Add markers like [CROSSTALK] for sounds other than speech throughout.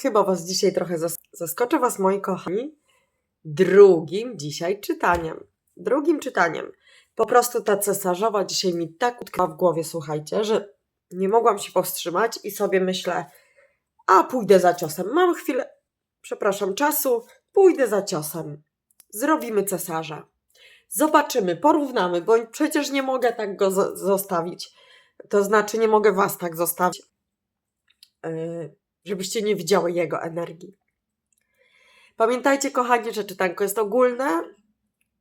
Chyba Was dzisiaj trochę zas- zaskoczę Was, moi kochani, drugim dzisiaj czytaniem. Drugim czytaniem. Po prostu ta cesarzowa dzisiaj mi tak utknęła w głowie, słuchajcie, że nie mogłam się powstrzymać i sobie myślę, a pójdę za ciosem. Mam chwilę, przepraszam, czasu, pójdę za ciosem. Zrobimy cesarza. Zobaczymy, porównamy, bo przecież nie mogę tak go zo- zostawić. To znaczy, nie mogę Was tak zostawić, yy, żebyście nie widziały jego energii. Pamiętajcie, kochani, że czytanko jest ogólne,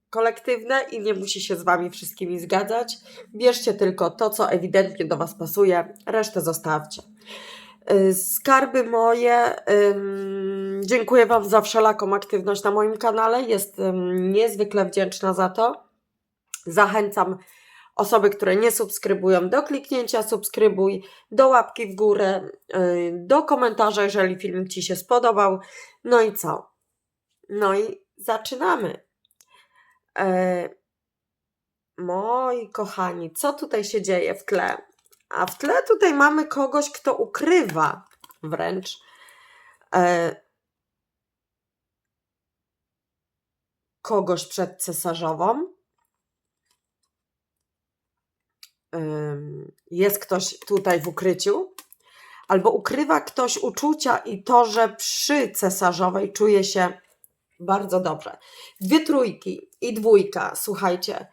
kolektywne i nie musi się z Wami wszystkimi zgadzać. Bierzcie tylko to, co ewidentnie do Was pasuje, resztę zostawcie. Yy, Skarby moje, dziękuję Wam za wszelaką aktywność na moim kanale. Jestem niezwykle wdzięczna za to. Zachęcam osoby, które nie subskrybują, do kliknięcia subskrybuj, do łapki w górę, yy, do komentarza, jeżeli film Ci się spodobał. No i co? No i zaczynamy. E, moi kochani, co tutaj się dzieje w tle? A w tle tutaj mamy kogoś, kto ukrywa wręcz e, kogoś przed cesarzową. Ym, Jest ktoś tutaj w ukryciu, albo ukrywa ktoś uczucia i to, że przy cesarzowej czuje się bardzo dobrze. Dwie trójki i dwójka, słuchajcie.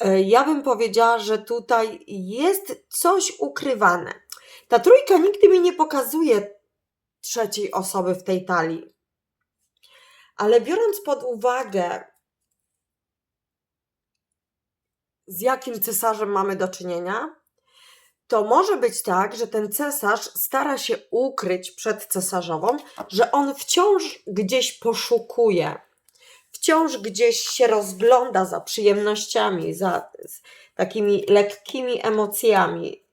e, Ja bym powiedziała, że tutaj jest coś ukrywane. Ta trójka nigdy mi nie pokazuje trzeciej osoby w tej talii. Ale biorąc pod uwagę, z jakim cesarzem mamy do czynienia, to może być tak, że ten cesarz stara się ukryć przed cesarzową, że on wciąż gdzieś poszukuje, wciąż gdzieś się rozgląda za przyjemnościami, za takimi lekkimi emocjami.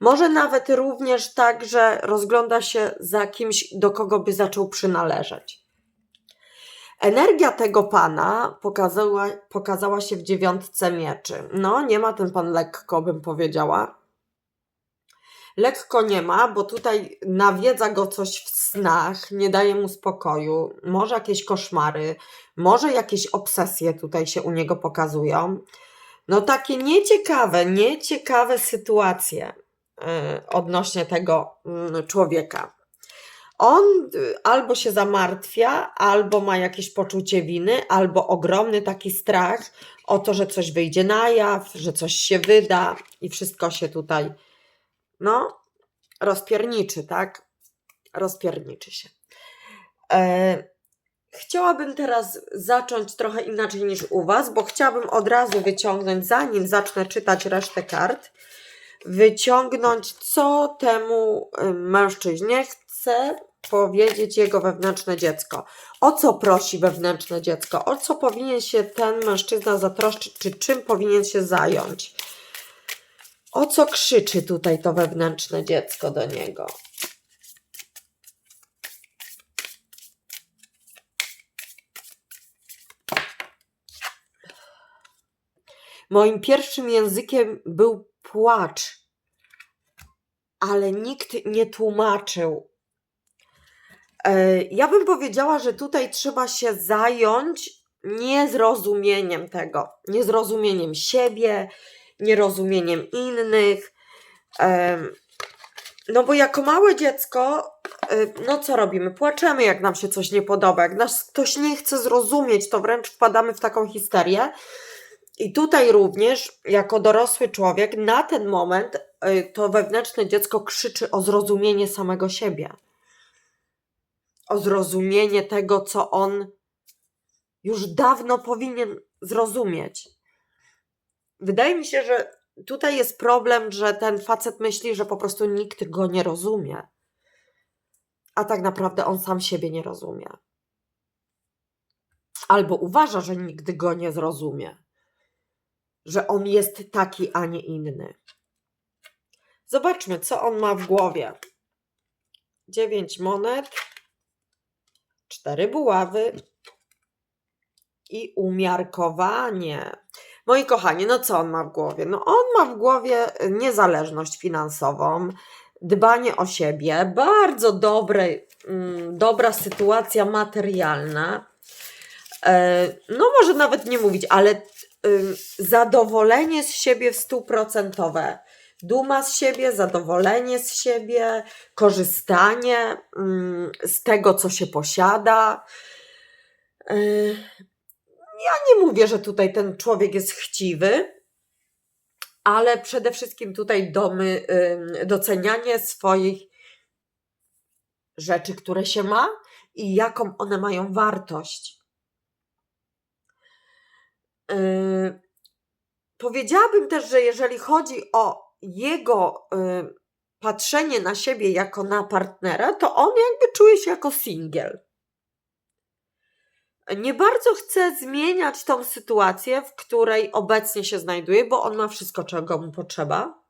Może nawet również tak, że rozgląda się za kimś, do kogo by zaczął przynależeć. Energia tego pana pokazała, pokazała się w dziewiątce mieczy. No, nie ma ten pan lekko, bym powiedziała. Lekko nie ma, bo tutaj nawiedza go coś w snach, nie daje mu spokoju, może jakieś koszmary, może jakieś obsesje tutaj się u niego pokazują. No takie nieciekawe, nieciekawe sytuacje yy, odnośnie tego yy, człowieka. On y, albo się zamartwia, albo ma jakieś poczucie winy, albo ogromny taki strach o to, że coś wyjdzie na jaw, że coś się wyda i wszystko się tutaj, no, rozpierniczy, tak? Rozpierniczy się. E, chciałabym teraz zacząć trochę inaczej niż u Was, bo chciałabym od razu wyciągnąć, zanim zacznę czytać resztę kart, wyciągnąć, co temu y, mężczyźnie chce powiedzieć jego wewnętrzne dziecko. O co prosi wewnętrzne dziecko? O co powinien się ten mężczyzna zatroszczyć, czy czym powinien się zająć? O co krzyczy tutaj to wewnętrzne dziecko do niego? Moim pierwszym językiem był płacz, ale nikt nie tłumaczył. E, Ja bym powiedziała, że tutaj trzeba się zająć niezrozumieniem tego, niezrozumieniem siebie, nierozumieniem innych. Em, No bo jako małe dziecko, e, no co robimy? Płaczemy, jak nam się coś nie podoba, jak nas ktoś nie chce zrozumieć, to wręcz wpadamy w taką histerię. I tutaj również, jako dorosły człowiek, na ten moment to wewnętrzne dziecko krzyczy o zrozumienie samego siebie. O zrozumienie tego, co on już dawno powinien zrozumieć. Wydaje mi się, że tutaj jest problem, że ten facet myśli, że po prostu nikt go nie rozumie. A tak naprawdę on sam siebie nie rozumie. Albo uważa, że nikt go nie zrozumie że on jest taki, a nie inny. Zobaczmy, co on ma w głowie. Dziewięć monet, cztery buławy i umiarkowanie. Moi kochani, no co on ma w głowie? No on ma w głowie niezależność finansową, dbanie o siebie, bardzo dobre, mm, dobra sytuacja materialna. E, No, może nawet nie mówić, ale ym, zadowolenie z siebie stuprocentowe. Duma z siebie, zadowolenie z siebie, korzystanie mm, z tego, co się posiada. Y, Ja nie mówię, że tutaj ten człowiek jest chciwy, ale przede wszystkim tutaj domy, ym, docenianie swoich rzeczy, które się ma i jaką one mają wartość. Yy, Powiedziałabym też, że jeżeli chodzi o jego y, patrzenie na siebie jako na partnera, to on jakby czuje się jako singiel. Nie bardzo chce zmieniać tą sytuację, w której obecnie się znajduje, bo on ma wszystko, czego mu potrzeba.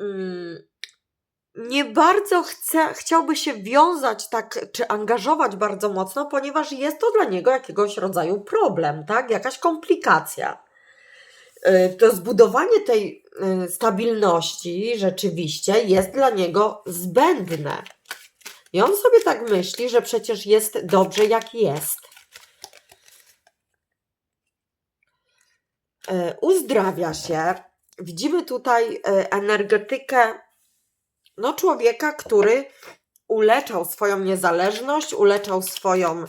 Mm, Nie bardzo chce, chciałby się wiązać tak, czy angażować bardzo mocno, ponieważ jest to dla niego jakiegoś rodzaju problem, tak? Jakaś komplikacja. Y, To zbudowanie tej y, stabilności rzeczywiście jest dla niego zbędne. I on sobie tak myśli, że przecież jest dobrze jak jest. E, Uzdrawia się. Widzimy tutaj energetykę no, człowieka, który uleczał swoją niezależność, uleczał swoją,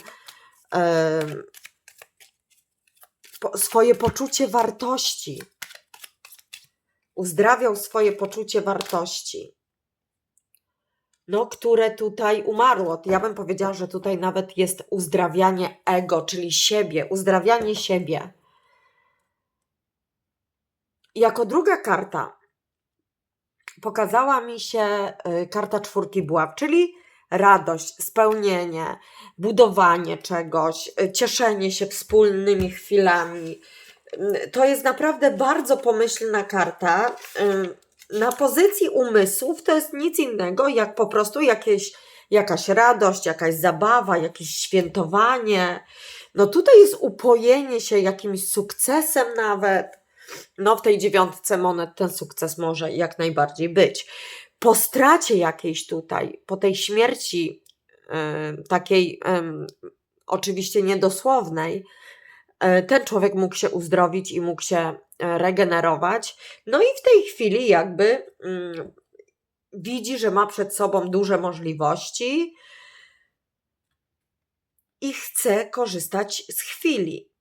swoje poczucie wartości. Uzdrawiał swoje poczucie wartości no, które tutaj umarło. Ja bym powiedziała, że tutaj nawet jest uzdrawianie ego, czyli siebie, uzdrawianie siebie. Jako druga karta pokazała mi się y, karta czwórki buław, czyli radość, spełnienie, budowanie czegoś, y, cieszenie się wspólnymi chwilami. Y, To jest naprawdę bardzo pomyślna karta. Y, na pozycji umysłów to jest nic innego jak po prostu jakieś, jakaś radość, jakaś zabawa, jakieś świętowanie. No tutaj jest upojenie się jakimś sukcesem nawet. No w tej dziewiątce monet ten sukces może jak najbardziej być. Po stracie jakiejś tutaj, po tej śmierci yy, takiej oczywiście niedosłownej, yy, ten człowiek mógł się uzdrowić i mógł się e, regenerować. No i w tej chwili jakby mm, widzi, że ma przed sobą duże możliwości i chce korzystać z chwili.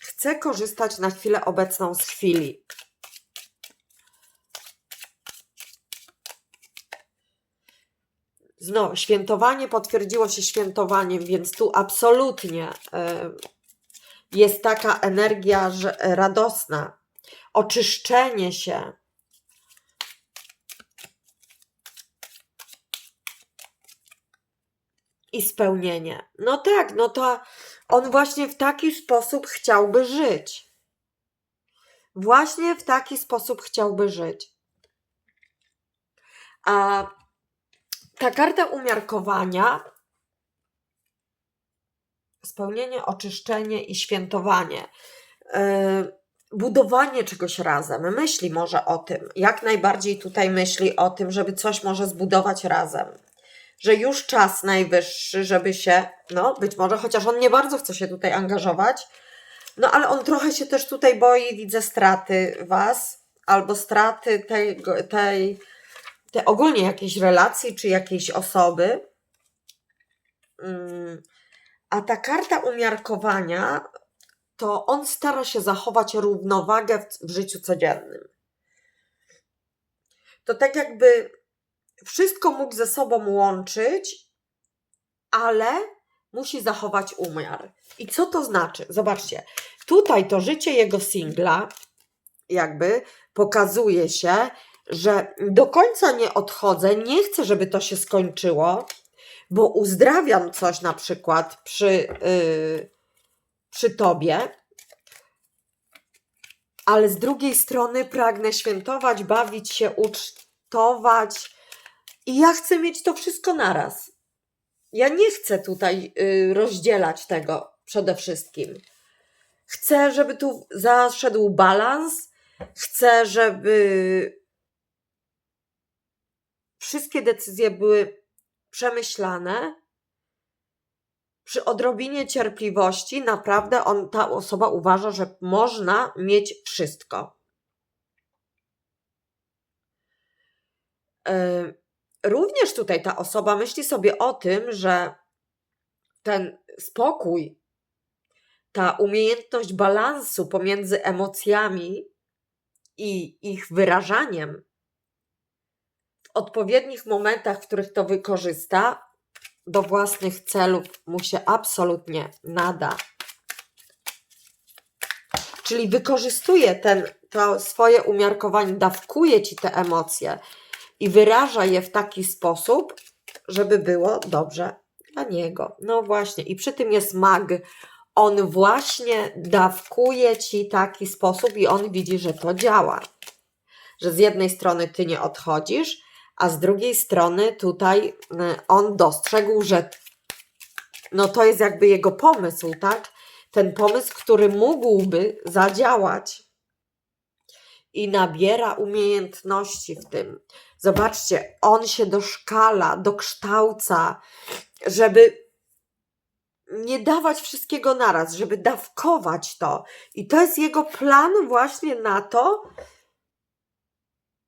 Chce korzystać na chwilę obecną z chwili. Znowu, świętowanie potwierdziło się świętowaniem, więc tu absolutnie e, jest taka energia że, radosna, oczyszczenie się. I spełnienie. No tak, no to on właśnie w taki sposób chciałby żyć. Właśnie w taki sposób chciałby żyć. A ta karta umiarkowania, spełnienie, oczyszczenie i świętowanie, yy, budowanie czegoś razem, myśli może o tym, jak najbardziej tutaj myśli o tym, żeby coś może zbudować razem. Że już czas najwyższy, żeby się, no być może, chociaż on nie bardzo chce się tutaj angażować, no ale on trochę się też tutaj boi, widzę straty Was, albo straty tej, tej, tej ogólnie jakiejś relacji, czy jakiejś osoby. Mm, A ta karta umiarkowania, to on stara się zachować równowagę w, w życiu codziennym. To tak jakby wszystko mógł ze sobą łączyć, ale musi zachować umiar. I co to znaczy? Zobaczcie, tutaj to życie jego singla jakby pokazuje się, że do końca nie odchodzę, nie chcę, żeby to się skończyło, bo uzdrawiam coś na przykład przy, yy, przy tobie, ale z drugiej strony pragnę świętować, bawić się, ucztować i ja chcę mieć to wszystko naraz. Ja nie chcę tutaj y, rozdzielać tego przede wszystkim. Chcę, żeby tu zaszedł balans, chce, żeby wszystkie decyzje były przemyślane. Przy odrobinie cierpliwości, naprawdę on, ta osoba uważa, że można mieć wszystko. Yy, Również tutaj ta osoba myśli sobie o tym, że ten spokój, ta umiejętność balansu pomiędzy emocjami i ich wyrażaniem odpowiednich momentach, w których to wykorzysta, do własnych celów mu się absolutnie nada. Czyli wykorzystuje ten, to swoje umiarkowanie, dawkuje ci te emocje i wyraża je w taki sposób, żeby było dobrze dla niego. No właśnie, i przy tym jest mag. On właśnie dawkuje ci taki sposób, i on widzi, że to działa. Że z jednej strony ty nie odchodzisz, a z drugiej strony tutaj y, on dostrzegł, że no to jest jakby jego pomysł, tak? Ten pomysł, który mógłby zadziałać i nabiera umiejętności w tym. Zobaczcie, on się doszkala, dokształca, żeby nie dawać wszystkiego naraz, żeby dawkować to. I to jest jego plan właśnie na to,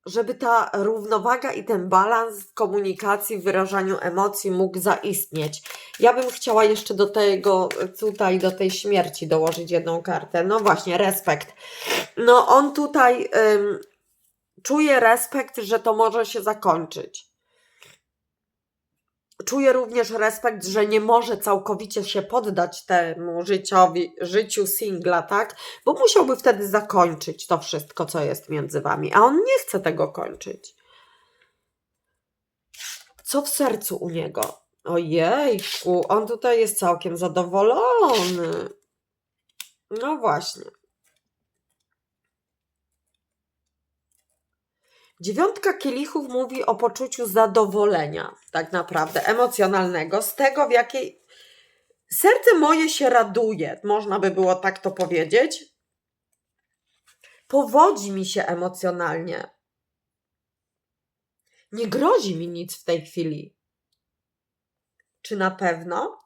żeby ta równowaga i ten balans w komunikacji, w wyrażaniu emocji mógł zaistnieć. Ja bym chciała jeszcze do tego, tutaj, do tej śmierci dołożyć jedną kartę. No właśnie, respekt. No on tutaj ym, czuje respekt, że to może się zakończyć. Czuje również respekt, że nie może całkowicie się poddać temu życiowi, życiu singla, tak? Bo musiałby wtedy zakończyć to wszystko, co jest między wami, a on nie chce tego kończyć. Co w sercu u niego? Ojejku, on tutaj jest całkiem zadowolony. No właśnie. Dziewiątka kielichów mówi o poczuciu zadowolenia, tak naprawdę, emocjonalnego, z tego, w jakiej serce moje się raduje, można by było tak to powiedzieć. Powodzi mi się emocjonalnie. Nie grozi mi nic w tej chwili. Czy na pewno?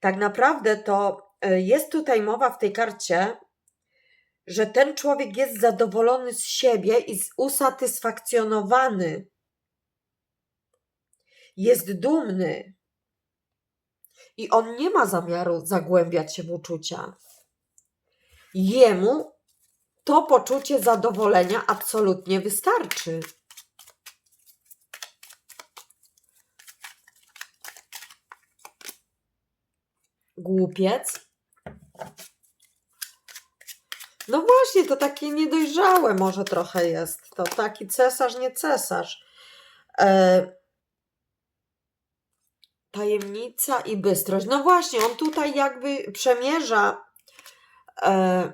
Tak naprawdę to y, jest tutaj mowa w tej karcie że ten człowiek jest zadowolony z siebie i usatysfakcjonowany. Jest dumny. I on nie ma zamiaru zagłębiać się w uczucia. Jemu to poczucie zadowolenia absolutnie wystarczy. Głupiec no właśnie, to takie niedojrzałe może trochę jest. To taki cesarz, nie cesarz. E, tajemnica i bystrość. No właśnie, on tutaj jakby przemierza. E,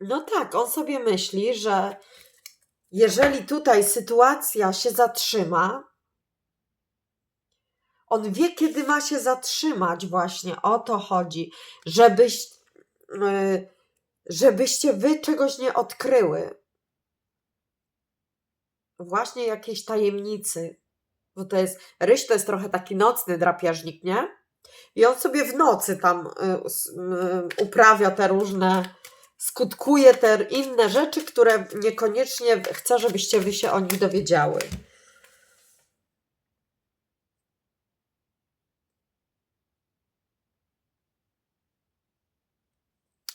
no tak, on sobie myśli, że jeżeli tutaj sytuacja się zatrzyma, on wie, kiedy ma się zatrzymać, właśnie o to chodzi, żebyś, yy, żebyście wy czegoś nie odkryły. Właśnie jakiejś tajemnicy. Bo to jest, ryś to jest trochę taki nocny drapieżnik, nie? I on sobie w nocy tam yy, yy, uprawia te różne, skutkuje te inne rzeczy, które niekoniecznie chce, żebyście wy się o nich dowiedziały.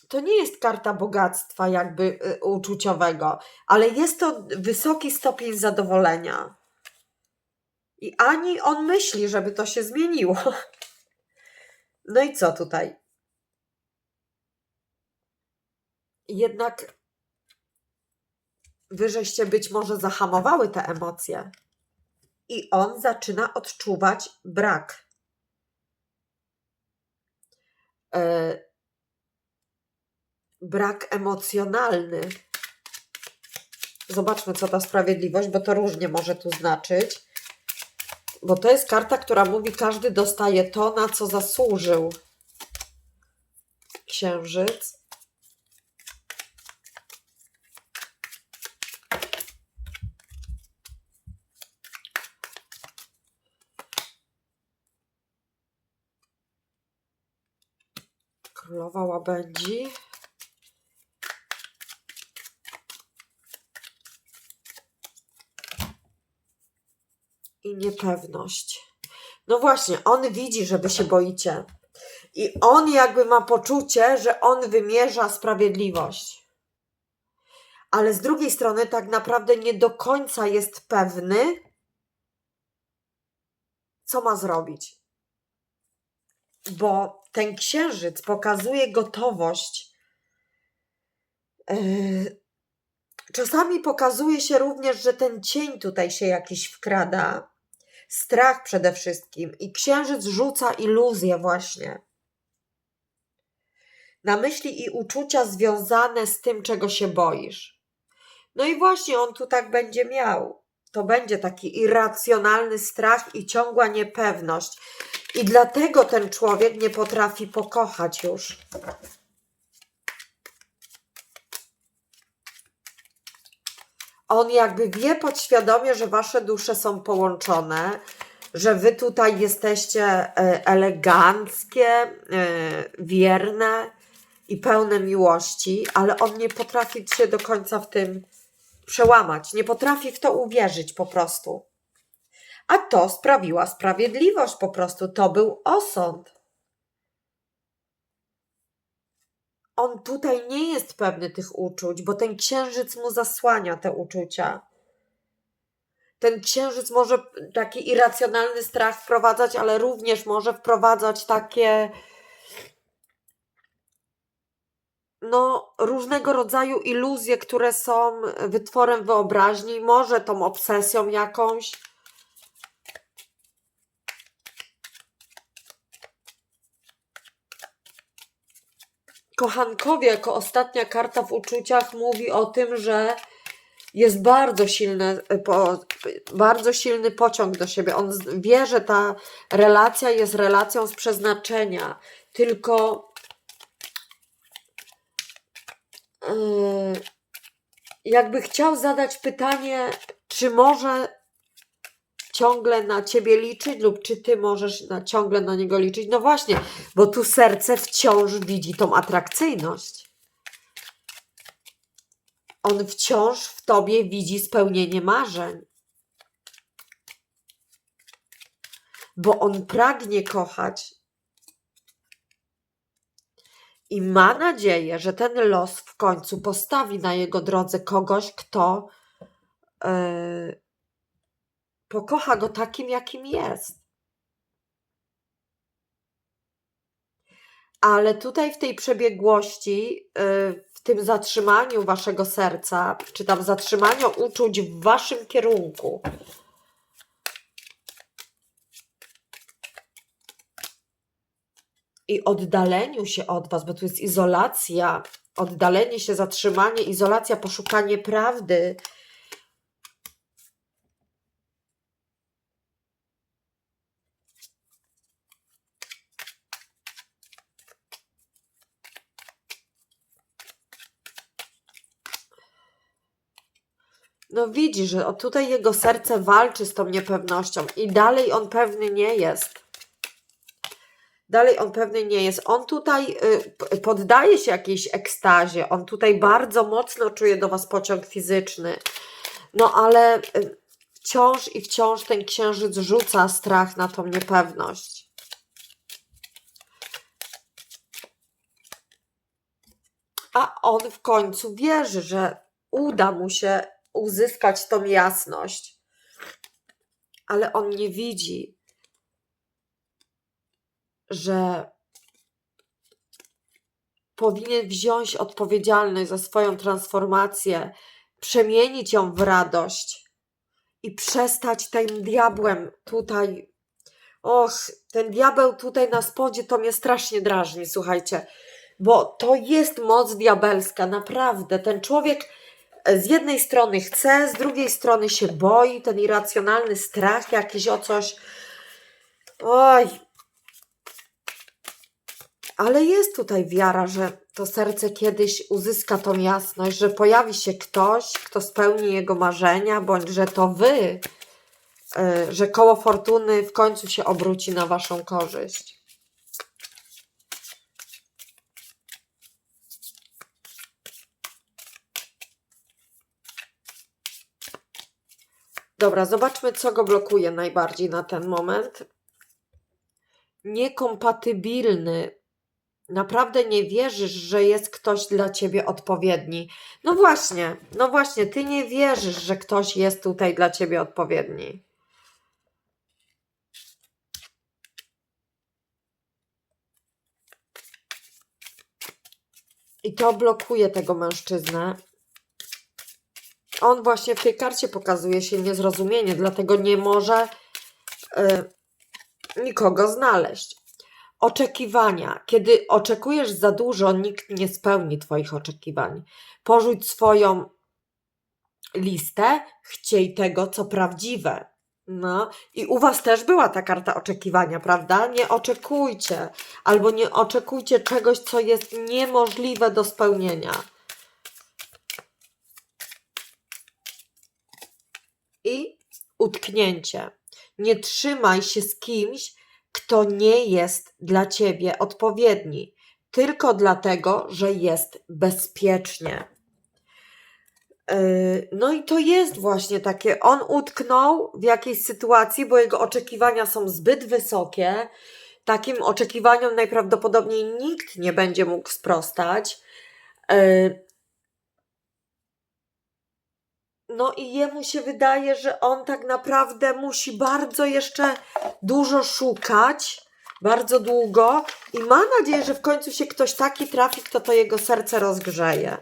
To nie jest karta bogactwa jakby y, uczuciowego, ale jest to wysoki stopień zadowolenia. I ani on myśli, żeby to się zmieniło. [LAUGHS] No i co tutaj? Jednak wyżeście być może zahamowały te emocje. I on zaczyna odczuwać brak. Yy, brak emocjonalny. Zobaczmy, co ta sprawiedliwość, bo to różnie może tu znaczyć. bo to jest karta, która mówi, każdy dostaje to, na co zasłużył. Księżyc. Królowa łabędzi. I niepewność. No właśnie, on widzi, że wy się boicie. I on jakby ma poczucie, że on wymierza sprawiedliwość. Ale z drugiej strony, tak naprawdę nie do końca jest pewny, co ma zrobić. Bo ten księżyc pokazuje gotowość. Yy, Czasami pokazuje się również, że ten cień tutaj się jakiś wkrada. Strach przede wszystkim. I księżyc rzuca iluzję właśnie. Na myśli i uczucia związane z tym, czego się boisz. No i właśnie on tu tak będzie miał. To będzie taki irracjonalny strach i ciągła niepewność. I dlatego ten człowiek nie potrafi pokochać już. On jakby wie podświadomie, że wasze dusze są połączone, że wy tutaj jesteście e, eleganckie, e, wierne i pełne miłości, ale on nie potrafi się do końca w tym przełamać, nie potrafi w to uwierzyć po prostu. A to sprawiła sprawiedliwość po prostu, to był osąd. On tutaj nie jest pewny tych uczuć, bo ten księżyc mu zasłania te uczucia. Ten księżyc może taki irracjonalny strach wprowadzać, ale również może wprowadzać takie no, różnego rodzaju iluzje, które są wytworem wyobraźni, może tą obsesją jakąś. Kochankowie jako ostatnia karta w uczuciach mówi o tym, że jest bardzo silny, bardzo silny pociąg do siebie. On wie, że ta relacja jest relacją z przeznaczenia, tylko yy, jakby chciał zadać pytanie, czy może ciągle na ciebie liczyć, lub czy ty możesz na, ciągle na niego liczyć. No właśnie, bo tu serce wciąż widzi tą atrakcyjność. On wciąż w tobie widzi spełnienie marzeń. Bo on pragnie kochać i ma nadzieję, że ten los w końcu postawi na jego drodze kogoś, kto. Yy, pokocha go takim, jakim jest. Ale tutaj w tej przebiegłości, y, w tym zatrzymaniu waszego serca, czy tam zatrzymaniu uczuć w waszym kierunku, i oddaleniu się od was, bo tu jest izolacja, oddalenie się, zatrzymanie, izolacja, poszukanie prawdy, No widzi, że tutaj jego serce walczy z tą niepewnością i dalej on pewny nie jest. Dalej on pewny nie jest. On tutaj y, poddaje się jakiejś ekstazie. On tutaj bardzo mocno czuje do Was pociąg fizyczny. No ale y, wciąż i wciąż ten księżyc rzuca strach na tą niepewność. A on w końcu wierzy, że uda mu się uzyskać tą jasność. Ale on nie widzi, że powinien wziąć odpowiedzialność za swoją transformację, przemienić ją w radość i przestać tym diabłem tutaj. Och, ten diabeł tutaj na spodzie to mnie strasznie drażni, słuchajcie, bo to jest moc diabelska, naprawdę. Ten człowiek z jednej strony chce, z drugiej strony się boi, ten irracjonalny strach jakiś o coś. Oj. Ale jest tutaj wiara, że to serce kiedyś uzyska tą jasność, że pojawi się ktoś, kto spełni jego marzenia, bądź że to wy, y, że koło fortuny w końcu się obróci na waszą korzyść. Dobra, zobaczmy, co go blokuje najbardziej na ten moment. Niekompatybilny. Naprawdę nie wierzysz, że jest ktoś dla ciebie odpowiedni. No właśnie, no właśnie, ty nie wierzysz, że ktoś jest tutaj dla ciebie odpowiedni. I to blokuje tego mężczyznę. On właśnie w tej karcie pokazuje się niezrozumienie, dlatego nie może y, nikogo znaleźć. Oczekiwania. Kiedy oczekujesz za dużo, nikt nie spełni Twoich oczekiwań. Porzuć swoją listę, chciej tego, co prawdziwe. No i u Was też była ta karta oczekiwania, prawda? Nie oczekujcie, albo nie oczekujcie czegoś, co jest niemożliwe do spełnienia. I utknięcie. Nie trzymaj się z kimś, kto nie jest dla ciebie odpowiedni, tylko dlatego, że jest bezpiecznie. Yy, No i to jest właśnie takie, on utknął w jakiejś sytuacji, bo jego oczekiwania są zbyt wysokie. Takim oczekiwaniom najprawdopodobniej nikt nie będzie mógł sprostać. Yy, No i jemu się wydaje, że on tak naprawdę musi bardzo jeszcze dużo szukać, bardzo długo i ma nadzieję, że w końcu się ktoś taki trafi, kto to jego serce rozgrzeje.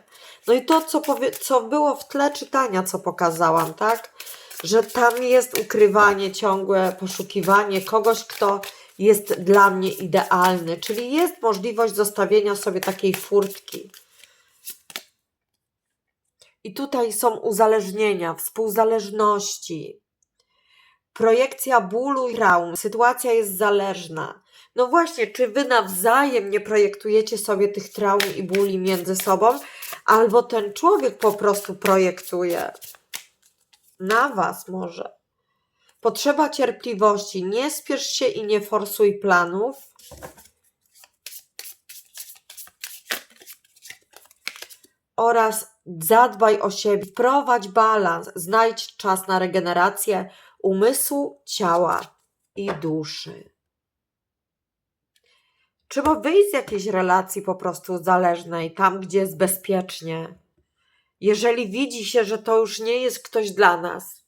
No i to, co, powie, co było w tle czytania, co pokazałam, tak? Że tam jest ukrywanie, ciągłe poszukiwanie kogoś, kto jest dla mnie idealny, czyli jest możliwość zostawienia sobie takiej furtki. I tutaj są uzależnienia, współzależności, projekcja bólu i traum. Sytuacja jest zależna. No właśnie, czy wy nawzajem nie projektujecie sobie tych traum i bóli między sobą, albo ten człowiek po prostu projektuje na was może. Potrzeba cierpliwości. Nie spiesz się i nie forsuj planów. Oraz zadbaj o siebie, wprowadź balans, znajdź czas na regenerację umysłu, ciała i duszy. Trzeba wyjść z jakiejś relacji po prostu zależnej, tam gdzie jest bezpiecznie. Jeżeli widzi się, że to już nie jest ktoś dla nas,